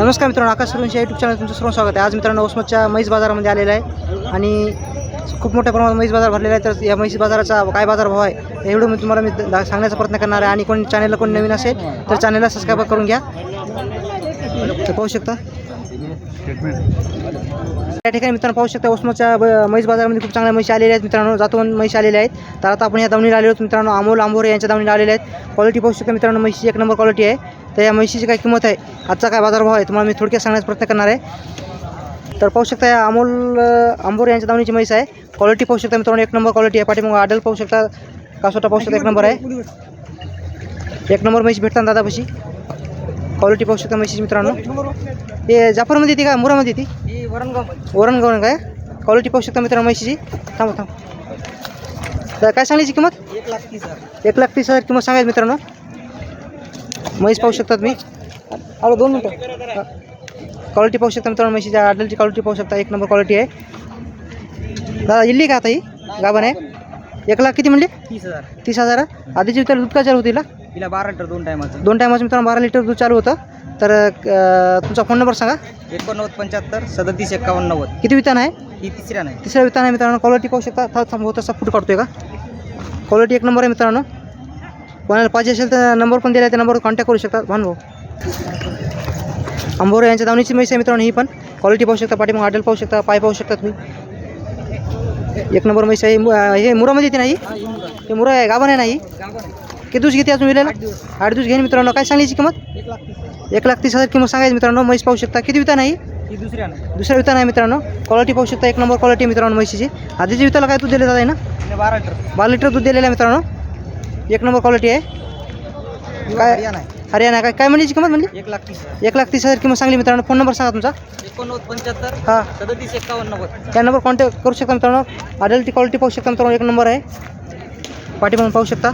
नमस्कार मित्रांनो आकाश Survanshi YouTube channel तुमचं सर्व स्वागत आहे. आज मित्रांनो ओसमतच्या म्हैस बाजारामध्ये आलेला आहे आणि खूप मोठ्या प्रमाणात म्हैस बाजार भरलेला आहे. तर या म्हैस बाजाराचा काय बाजार भाव आहे एवढं मी तुम्हाला मी दा- सांगण्याचा प्रयत्न करणार आहे. आणि कोणी चॅनलला कोणी नवीन असेल तर चॅनलला सबस्क्राईब करून घ्या. तर पाहू शकता. या ठिकाणी मित्रांनो पाहू शकता उस्माच्या म्हैस बाजारामध्ये खूप चांगल्या म्हशी आलेल्या आहेत. मित्रांनो जातवन म्हशी आलेल्या आहेत. तर आता आपण या दावणीला आलेलो आहोत. मित्रांनो अमोल आंबोरे यांच्या दावणीला आलेल्या आहेत. क्वालिटी पाहू शकता मित्रांनो म्हशीची एक नंबर क्वालिटी आहे. तर या म्हशीची काय किंमत आहे? आजचा काय बाजारभाव आहे? तुम्हाला मी थोडक्यात सांगण्याचा प्रयत्न करणार आहे. तर पाहू शकता या अमोल आंबोरे यांच्या दावणीची म्हैस आहे. क्वालिटी पाहू शकता मित्रांनो एक नंबर क्वालिटी आहे. पाठीमागं आडल पाहू शकता. कासोटा पाहू शकता एक नंबर आहे. एक नंबर म्हैस भेटतात दादापाशी. क्वालिटी पाहू शकता म्हशीची मित्रांनो. हे जाफरमध्ये येते का? मुरामध्ये येते? वरणगाव काय क्वालिटी पाहू शकता मित्रांनो म्हशीची. थांबा थांब. तर काय सांगायची किंमत? एक लाख तीस हजार एक लाख तीस हजार किंमत सांगायची मित्रांनो. म्हैस पाहू शकतात मी. आलो दोन मिनटं. क्वालिटी पाहू शकता मित्रांनो म्हशीची आडलची क्वालिटी पाहू शकता. एक नंबर क्वालिटी आहे. दादा इल्ली का आता ही? गाभण आहे. एक लाख किती म्हणले? तीस हजार. तीस हजार. आधीची त्याला दूध काय चालू होती तिला बारा लिटर दोन टायमाचं. दोन टायमाचं मित्रांनो बारा लिटर दूध चालू होतं. तर अं, तुमचा फोन नंबर सांगा. एकोणनव्वद पंच्याहत्तर सदतीस एकावन्न नव्वद किती वितान आहे? ही तिसऱ्या नाही. तिसऱ्या वितान आहे मित्रांनो. क्वालिटी पाहू शकता. था थांबव तसा फूट काढतोय का? क्वालिटी एक नंबर आहे मित्रांनो. कोणाला पाहिजे असेल तर नंबर पण दिला आहे त्या नंबरवर कॉन्टॅक्ट करू शकता. भाऊ अंबोरे यांच्या दावणीची म्हैस आहे मित्रांनो ही पण. क्वालिटी पाहू शकता. पाठी मग हॉटेल पाहू शकता. पाय पाहू शकता तुम्ही. एक नंबर म्हैस आहे. मु- अं, हे मुरामध्ये येते नाही हे? मुरा. आहे. गाभण आहे नाही किती दिवस घेते अजून विलेला आठ दिवस. घेईन मित्रांनो. काय सांगायची किंमत? एक लाख तीस हजार. किंमत सांगायची मित्रांनो. म्हैस पाहू शकता. किती विता नाही? दुसऱ्या नाही दुसऱ्या वितान आहे मित्रांनो. क्वालिटी पाहू शकता. एक नंबर क्वालिटी मित्रांनो म्हशीची. आधीच्या विताला काय दूध दिलं जात आहे ना बारा लिटर. बारा लिटर दूध दिलेलं आहे मित्रांनो. एक नंबर क्वालिटी आहे. काय? हरियाणा काय? काय म्हणलीची किंमत म्हणली? एक लाख तीस हजार. एक लाख तीस हजार किंमत सांगली मित्रांनो. फोन नंबर सांगा तुमचा. एकोणनव्वद पंच्याहत्तर हां. सदतीस एकावन्न नव्वद. त्या नंबर कॉन्टॅक्ट करू शकता मित्रांनो. आडलटी क्वालिटी पाहू शकता मित्रांनो. एक नंबर आहे. पाठीमागून पाहू शकता.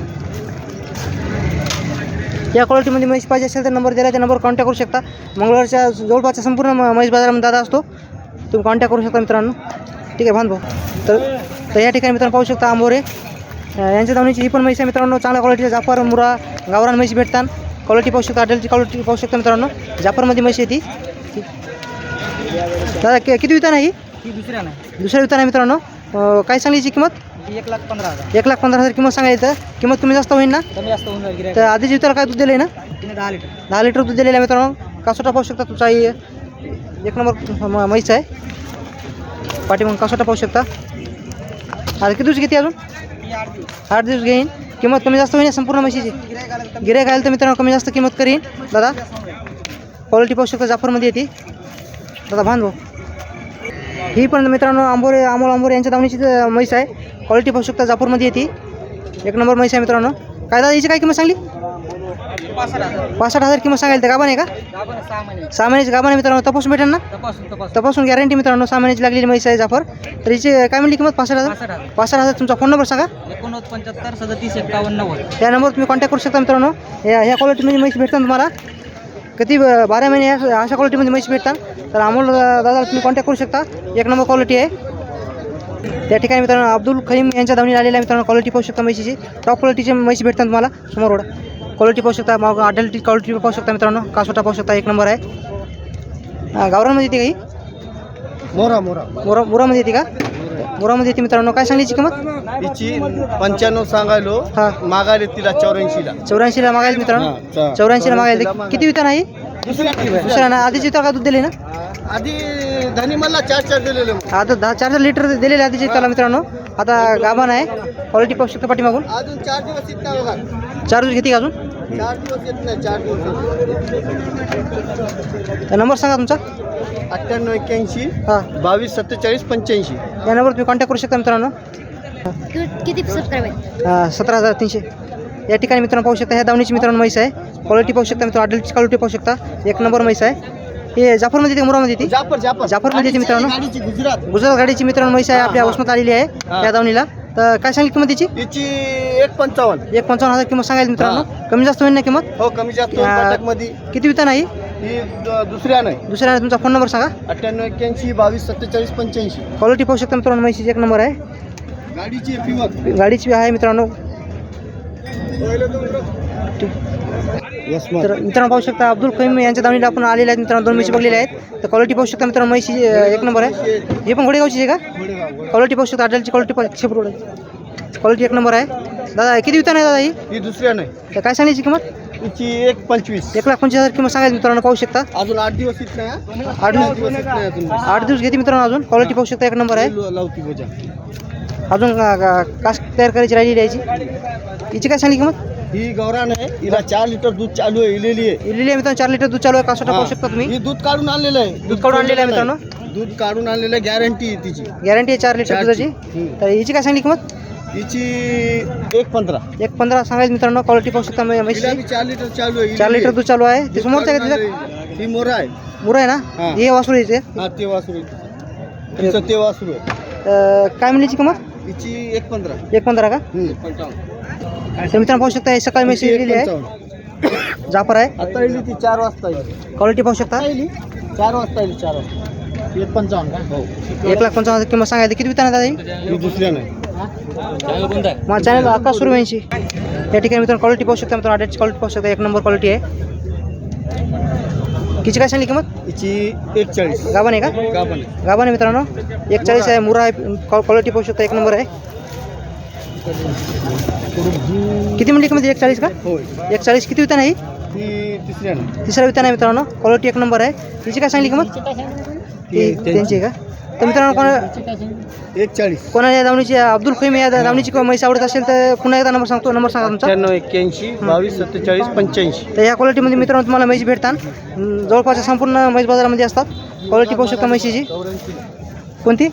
या क्वालिटीमध्ये म्हैस पाहिजे असेल तर नंबर दिला त्या नंबर कॉन्टॅक्ट करू शकता. मंगळवारच्या जवळपासच्या संपूर्ण म- म्हैस बाजारामध्ये दादा असतो. तुम्ही कॉन्टॅक्ट करू शकता मित्रांनो. ठीक आहे भान भाऊ. तर तर या ठिकाणी मित्रांनो पाहू शकता आंबोरे. यांच्या दावणीची ही पण म्हैस आहे मित्रांनो. चांगल्या क्वालिटीचे जाफर मुरा गावरान म्हैस भेटतात. क्वालिटी पाहू शकता आडलची क्वालिटी पाहू शकता मित्रांनो. जाफरमध्ये म्हैस आहे ती. दादा कि- किती वितान आहे ही? दुसऱ्या नाही दुसऱ्या वितान आहे मित्रांनो. काय सांगलीची किंमत? एक लाख पंधरा हजार. एक लाख पंधरा हजार किंमत सांगायचं किंमत कमी जास्त होईल ना? कमी जास्त होऊन जाईल तर गिऱ्हाईक. आधी विताला काय दूध दिलं ना? तिने दहा लिटर. दहा लिटर दूध दिलेलं आहे मित्रांनो. कासोटा पाहू शकता तुमचा ही. एक नंबर म- म्हैस आहे. पाठीमागून कासोटा पाहू शकता. आता किती दिवस घेते अजून? आठ दिवस. आठ दिवस घेईन. किंमत कमी जास्त होईल ना संपूर्ण म्हशीची? गिऱ्हाईक आलं तर गिऱ्हाईक आलं तर मित्रांनो कमी जास्त किंमत करीन. दादा? क्वालिटी पाहू शकता जाफरमध्ये येते. दादा भाऊ. ही पण मित्रांनो आंबोरे अमोल आंबोरे यांच्या दावणीची अं, म्हैस आहे. क्वालिटी पाहू शकता जापूरमध्ये येते. एक नंबर म्हैस आहे मित्रांनो. काय दादा याची काय किंमत सांगली? पासष्ट हजार किंमत सांगायला तर गाभा नाही का? सहा महिने सहा महिन्याची गाभा नाही मित्रांनो. तपासून भेटेल ना? तपासून गॅरंटी मित्रांनो सहा महिन्याची लागलेली म्हैस आहे जाफर. तर हिची काय म्हणली किंमत? पासष्ट हजार? पासष्ट हजार. तुमचा फोन नंबर सांगा. एकोणनव्वद पंच्याहत्तर सदतीस एकावन्न नव्वद. त्या नंबरवर तुम्ही कॉन्टॅक्ट करू शकता मित्रांनो. या ह्या क्वालिटीमध्ये म्हैस भेटतात तुम्हाला. किती बारा महिने या- अशा क्वालिटीमध्ये म्हैस भेटतात. तर अमोल दादा तुम्ही कॉन्टॅक्ट करू शकता. एक नंबर क्वालिटी आहे. त्या ठिकाणी मित्रांनो अब्दुल खलीम यांच्या धावणी आलेल्या मित्रांनो क्वालिटी पाहू शकता म्हशीची टॉप क्वालिटीची म्हैस भेटतात तुम्हाला समोर रोड क्वालिटी पाहू शकता मग अडल्टी क्वालिटी पाहू शकता मित्रांनो कासोटा पाहू शकता एक नंबर आहे. अं, गावरानमध्ये येते काही मोरा मोरा. मुरा मुरामध्ये येते का? मुरामध्ये येते मित्रांनो. काय सांगलीची किंमत? तिची पंच्याण्णव सांगायलो. हां. मागायले तिला चौऱ्याऐंशीला. चौऱ्याऐंशीला मागायला मित्रांनो. चौऱ्याऐंशीला मागायला किती विता नाही दुसऱ्या ना आधीची का दूध दिले ना? आधी धनी मला चार चार दिलेले आता दहा चार चार लिटर दिलेले आधीची त्याला मित्रांनो. आता गाभण आहे. क्वालिटी पाहू शकता पाठीमागून अजून चार दिवस येत नाही बघा. चार दिवस घेते का अजून? चार दिवस येत नाही चार दिवस. नंबर सांगा तुमचा. अठ्ठ्याण्णव एक्क्याऐंशी. हां. बावीस सत्तेचाळीस पंच्याऐंशी. या नंबर तुम्ही कॉन्टॅक्ट करू शकता मित्रांनो. किती सबस्क्राईब सतरा हजार तीनशे. या ठिकाणी मित्रांनो पाहू शकता ह्या दावणीची मित्रांनो म्हैस आहे. क्वालिटी पाहू शकता मित्रांनो अडल्टची क्वालिटी पाहू शकता. एक नंबर म्हैस आहे. हे जाफरमध्ये येते का मुरामध्ये जाफर जाफरमध्ये येते मित्रांनो. गुजरात. गुजरात गाडीची मित्रांनो म्हैस आहे आपल्या उस्मात आलेली आहे. या दावणीला. तर काय सांगली किंमत तिची? तिची एक पंचावन्न. एक पंचावन्न हजार किंमत सांगायची मित्रांनो. कमी जास्त होईल ना किंमत? हो कमी जास्त मध्ये किती विता नाही दुसऱ्या नाही. दुसऱ्या तुमचा फोन नंबर सांगा. अठ्ठ्याण्णव एक्क्याऐंशी बावीस सत्तेचाळीस पंच्याऐंशी. क्वालिटी पाहू शकता मित्रांनो म्हशीची एक नंबर आहे. गाडीची गाडीची आहे मित्रांनो. तर मित्रांनो पाहू शकता अब्दुल खैम यांच्या दावणीला आपण आलेले आहेत. मित्रांनो दोन म्हशी बघलेले आहेत. तर क्वालिटी पाहू शकता मित्रांनो म्हशी अं, एक नंबर आहे. हे पण घोडेगावची आहे का? क्वालिटी पाहू शकता अडलची क्वालिटी क्वालिटी एक नंबर आहे. दादा किती वितान आहे दादा ही? ही दुसऱ्या नाही. तर काय सांगायची किंमत? हिची एक पंचवीस. एक लाख पंचवीस हजार किंमत सांगायची मित्रांनो पाहू शकता. अजून आठ दिवस येत नाही? आठ दिवस आठ दिवस घेते मित्रांनो अजून. क्वालिटी पाहू शकता एक नंबर आहे. अजून अं, गा- कास तयार करायची राहिलेली आहे याची? हिची काय सांगली किंमत? ही गौरान आहे. हिला चार लिटर दूध चालू आहे. इलेली आहे. लिहिली आहे मित्रांनो चार लिटर दूध चालू आहे. कासोटा पाहू शकता तुम्ही. ही दूध काढून आणलेलं आहे. दूध काढून आणलेलं आहे मित्रांनो. दूध काढून आणलेलं गॅरंटी आहे. तिची. गॅरंटी आहे चार लिटर. दुधाची. तर हिची काय सांगली किंमत? हिची एक पंधरा. एक पंधरा सांगायचं मित्रांनो क्वालिटी पाहू शकता हिला बी चार लिटर चालू आहे. चार इलेली लिटर. दूध चालू आहे. ते समोरचं आहे का तिथं. ही मोरा आहे. मुरं आहे ना? हा. हे वासरू याचे हा ते वासरू आहे. तिचं. तिचं ते वासरू आहे. काय म्हणली किंमत? हिची एक पंधरा. एक पंधरा का? हम्म. तर मित्रांनो पाहू शकता हे सकाळी मेसेज दिलेली आहे. जापर आहे. आता येईल ती चार वाजता येईल क्वालिटी पाहू शकता? येईल चार वाजता येईल चार वाजता. एक पंचावन्न का? हो. एक लाख पंचावन्न किंमत सांगायची. किती विताना दादा ही? दुसऱ्या नाही. माझा चॅनल आकाश सुरू यांची या ठिकाणी मित्रांनो क्वालिटी पाहू शकता मित्रांनो अटॅच क्वालिटी पाहू शकता. एक नंबर क्वालिटी आहे. किती काय सांगली किंमत? हिची एक चाळीस गाभण आहे का? आहे. गाभण आहे मित्रांनो. एक चाळीस आहे मुरा आहे क्वालिटी पाहू शकता. एक नंबर आहे. किती म्हणली किंमत एक चाळीस का? एक चाळीस किती वितान आहे तिसऱ्या तिसरा वितान आहे मित्रांनो. क्वालिटी एक नंबर आहे. तिची काय सांगली किंमत? त्यांची आहे का? तर मित्रांनो कोणा एक चाळीस कोणाला या दावणीची अब्दुल खैम या दावणीची किंवा म्हैस आवडत असेल तर पुन्हा एकदा नंबर सांगतो. नंबर सांगा तुमचा. त्र्याण्णव एक्क्याऐंशी बावीस सत्तेचाळीस पंच्याऐंशी. तर या क्वालिटीमध्ये मित्रांनो तुम्हाला म्हैस भेटतात. अं, जवळपासच्या संपूर्ण म्हैस बाजारामध्ये असतात. क्वालिटी पाहू शकता म्हैशीची. कोणती?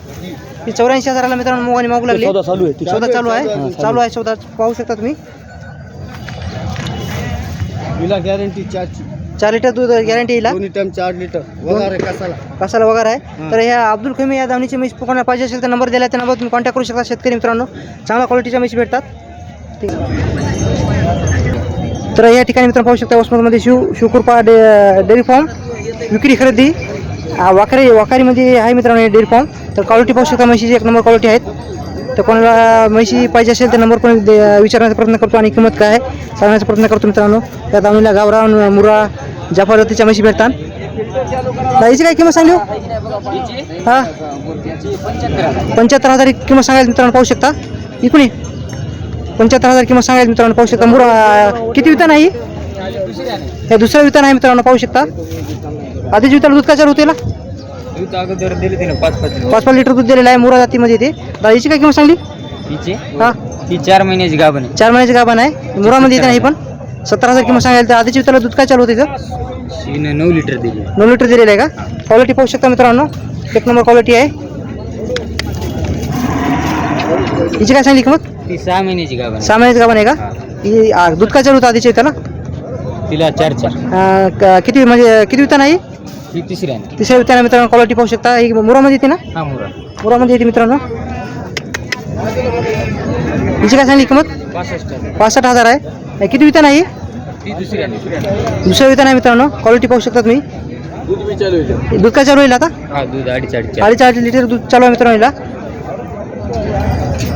ती चौऱ्याऐंशी हजाराला मित्रांनो मोगाने मागू लागली. सौदा चालू आहे सौदा चालू आहे. चालू आहे. सौदा पाहू शकता तुम्ही. हिला गॅरंटी चारची चार लिटर दूध गॅरंटी येईल दोन्ही टाइम चार लिटर. वगैरे कसाला. कसाला वगैरे आहे. हां. तर ह्या अब्दुल खैमी या दावणीची म्हैस कोणाला पाहिजे असेल तर नंबर दिला त्या नंबर तुम्ही कॉन्टॅक्ट करू शकता शेतकरी मित्रांनो. चांगल्या क्वालिटीच्या म्हशी भेटतात. ठीक तर या ठिकाणी मित्रांनो पाहू शकता वसमतमध्ये शिव शिवकृपा डे डेअरी फार्म. विक्री खरेदी. आ, वाकरी वाकारीमध्ये आहे मित्रांनो हे डेअरी फार्म तर क्वालिटी पाहू शकता म्हशीची एक नंबर क्वालिटी आहेत. तर कोणाला म्हशी पाहिजे असेल तर नंबर पण विचारण्याचा प्रयत्न करतो आणि किंमत काय आहे सांगण्याचा प्रयत्न करतो मित्रांनो. त्या दावणीला गावरान मुरा जाफर जातीच्या म्हशी भेटतात. याची काय किंमत सांगली हां? हा? पंच्याहत्तर हजार किंमत सांगायला मित्रांनो पाहू शकता. इकडून पंच्याहत्तर हजार किंमत सांगायला मित्रांनो पाहू शकता. मुरा किती वितान आहे हे दुसरं वितान आहे मित्रांनो पाहू शकता. आधीच वितान दूध काय चालू होते दूध अगोदर दिले तिने पाच पाच पाच पाच लिटर दूध दिलेलं आहे मुरा जातीमध्ये ते. दादा हिची काय किंमत सांगली? हिचे? हा. ही चार महिन्याची गाभण चार महिन्याची गाभण आहे. मुरामध्ये येते नाही पण? सत्तर हजार किंमत सांगायला तर आधीच विताला दूध काय चालू होते इथं? आहे हिने नऊ लिटर दिली. नऊ लिटर दिलेलं आहे का? क्वालिटी पाहू शकता मित्रांनो. एक नंबर क्वालिटी आहे. हिची काय सांगली किंमत? ती सहा महिन्याची गाभण सहा महिन्याची गाभण आहे का? ही. आ, दूध काय चालू होतं आधीच्या त्याला तिला चार चार. किती म्हणजे किती वितान आहे ही तिसऱ्या तिसऱ्या विताना मित्रांनो क्वालिटी पाहू शकता. ही मुरामध्ये येते ना? हा मुरा मुरामध्ये येते मित्रांनो. हिची काय सांगली किंमत? पासष्ट पासष्ट हजार आहे. हे किती वितान आहे? ती दुसऱ्या दुसरं वितान आहे मित्रांनो. क्वालिटी पाहू शकता तुम्ही. दूध बी चालू आहे दूध काय चालू होईल आता? हा दूध अडीच अडीच अडीच अडीच लिटर दूध चालू आहे मित्रांनो हिला.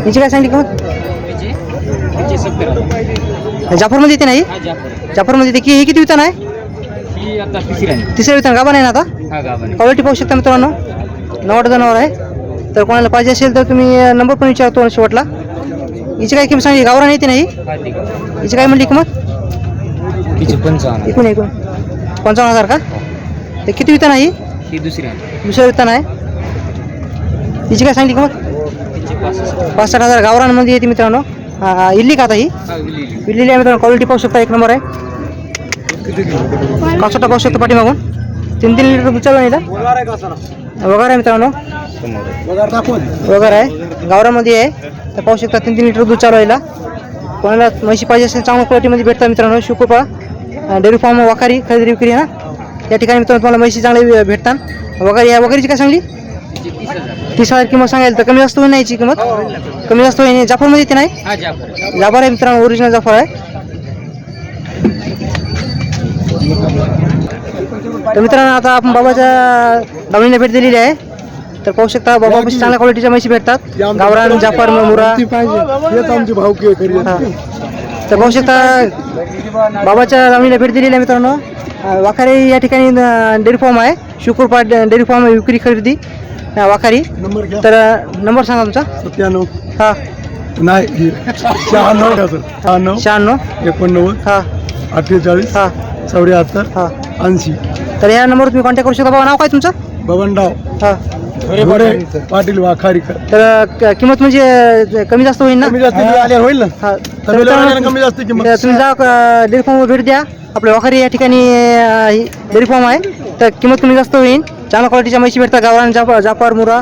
हिची काय सांगली किंमत? सत्तर जाफरमध्ये येते नाही? जाफर. जाफरमध्ये येते की हे किती वितान आहे? ही आता तिसऱ्या वितान गाभा नाही ना आता? हा क्वालिटी पाहू शकता मित्रांनो. नवड जनावर आहे. तर कोणाला पाहिजे असेल तर तुम्ही नंबर पण विचारतो शेवटला. हिची काय किंमत सांगली गावरान येते नाही? हा हिची काय म्हणली किंमत? पंचावन्न. एकूण एकूण. पंचावन्न हजार का? ते किती वितान आहे ही? ही दुसऱ्या दुसरं वितान आहे. हिची काय सांगली किंमत? पासष्ट हजार. गावरानमध्ये येते मित्रांनो. हा, इल्ली का आता ही? इल्लेली आहे मित्रांनो क्वालिटी पाहू शकता एक नंबर आहे. कासोटा पाहू शकता पाठीमागून. तीन तीन लिटर दूध चालू आहे. वगैरे आहे मित्रांनो. वगैरे आहे. गावरामध्ये आहे. तर पाहू शकता तीन तीन लिटर दूध चालू आहे. कोणाला म्हशी पाहिजे असेल चांगल्या क्वालिटीमध्ये भेटतात मित्रांनो. शिवकृपा डेअरी फार्म वाखारी खरेदी विक्री आहे ना? या ठिकाणी मित्रांनो तुम्हाला म्हशी चांगले भेटतात. वगैरे या वगैरेची काय सांगली? तीस हजार किंमत सांगायला तर कमी जास्त होईल नाही याची किंमत कमी जास्त होईल जाफरमध्ये येते नाही? हा जाफर. जाफर आहे मित्रांनो ओरिजिनल जाफर आहे. तर मित्रांनो आता आपण बाबाच्या दावणीला भेट दिलेली आहे. तर पाहू शकता बाबा चांगल्या क्वालिटीच्या म्हशी भेटतात. गावरान जाफर मुरा. हा. तर पाहू शकता बाबाच्या लावणीला भेट दिलेली आहे मित्रांनो. वाखारी या ठिकाणी डेअरी फार्म आहे. शुकुरपाट डेअरी फार्म विक्री खरेदी. वाखारी नंबर घ्या. तर नंबर सांगा तुमचा. सत्त्याण्णव. हां. नाही शहाण्णव घ्या सर. शहाण्णव. शहाण्णव. एकोणनव्वद. हां. अठ्ठेचाळीस. हां. चौऱ्याहत्तर. हां. ऐंशी. तर या नंबरवर तुम्ही कॉन्टॅक्ट करू शकता. बाबा नाव काय तुमचं? बबनराव हां. घोडे पाटील वाखारीकर. तर अं, किंमत म्हणजे अं, कमी जास्त होईल ना? कमी जास्त आल्या होईल ना? हां. तर कमी मित्रांनो, लागल्यानं कमी जास्त किंमत. तर तुम्ही जा डेअरी फार्मवर भेट द्या. आपल्या वाखारी या ठिकाणी डेअरी फार्म आहे. तर किंमत कमी जास्त होईल. चांगल्या क्वालिटीच्या म्हशी भेटतात. गावरान जाप जापार मुरा.